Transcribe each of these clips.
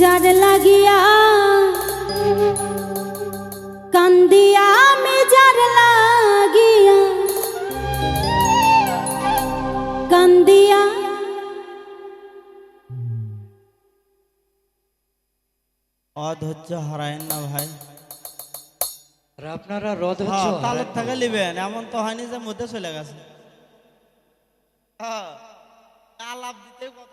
যার লাগিয়া কান্দিয়া আমি যার লাগিয়া কান্দিয়া। অধৈর্য হারায়েন না ভাই। আর আপনারা রদ হচ্ছে তালের থেকে লিবেন এমন তো হয়নি যে মধ্যে চলে গেছে। হ্যাঁ, আলাপ দিতে কত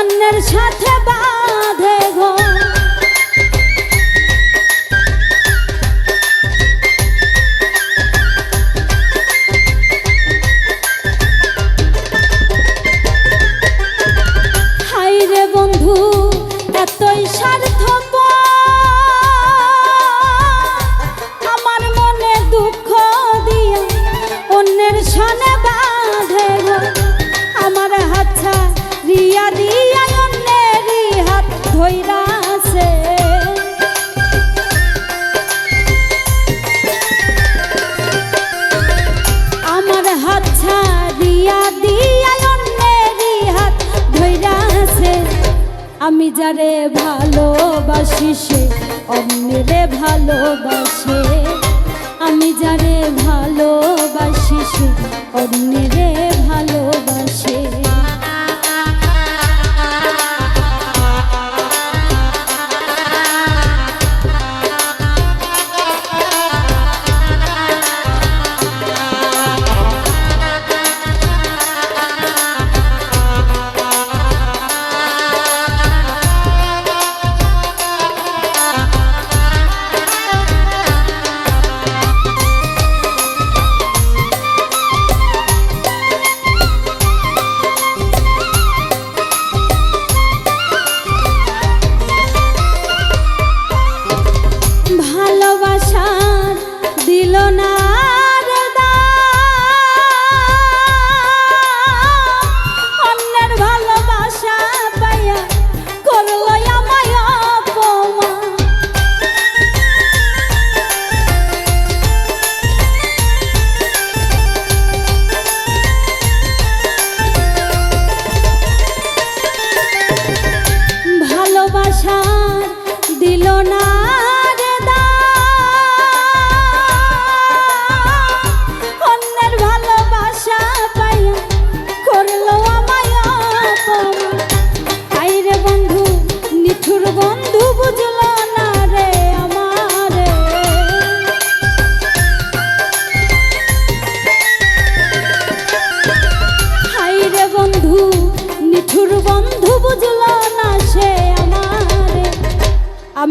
অন্যের সাথে বাঁধে গো। হাই রে বন্ধু, এতই স্বার্থ আমার মনে দুঃখ দিয়া অন্যের সনে বাঁধে আমি যারে ভালোবাসি সে অন্যেরে ভালোবাসে। আমি যারে ভালোবাসি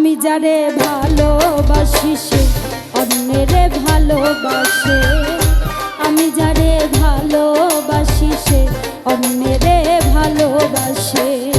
আমি যারে ভালোবাসি সে অন্যেরে ভালোবাসে। আমি যারে ভালোবাসি সে অন্যেরে ভালোবাসে।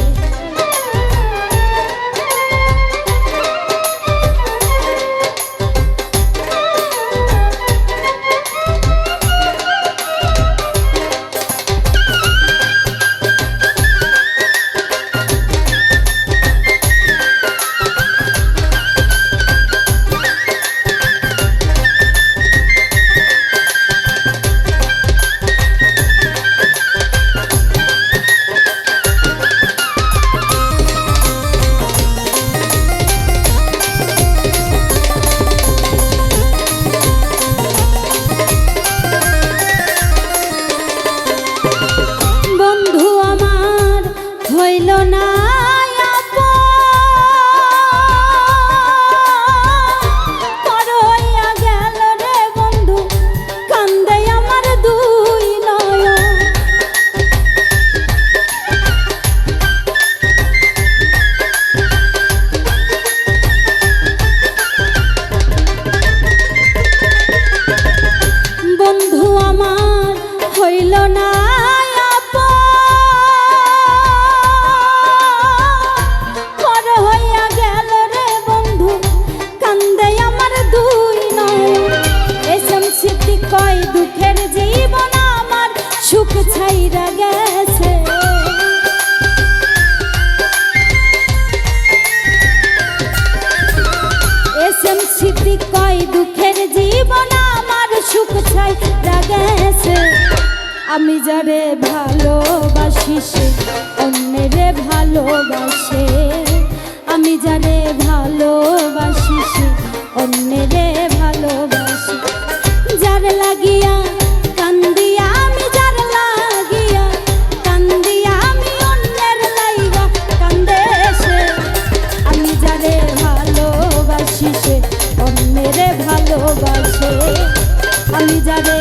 স্মৃতি কয় দুঃখের জীবন, আমার সুখ ছাই রাগেছে আমি যারে ভালোবাসি, সে অন্যেরে ভালোবাসে। আমি যারে ভালোবাসি ভালোবাসি। আমি যারে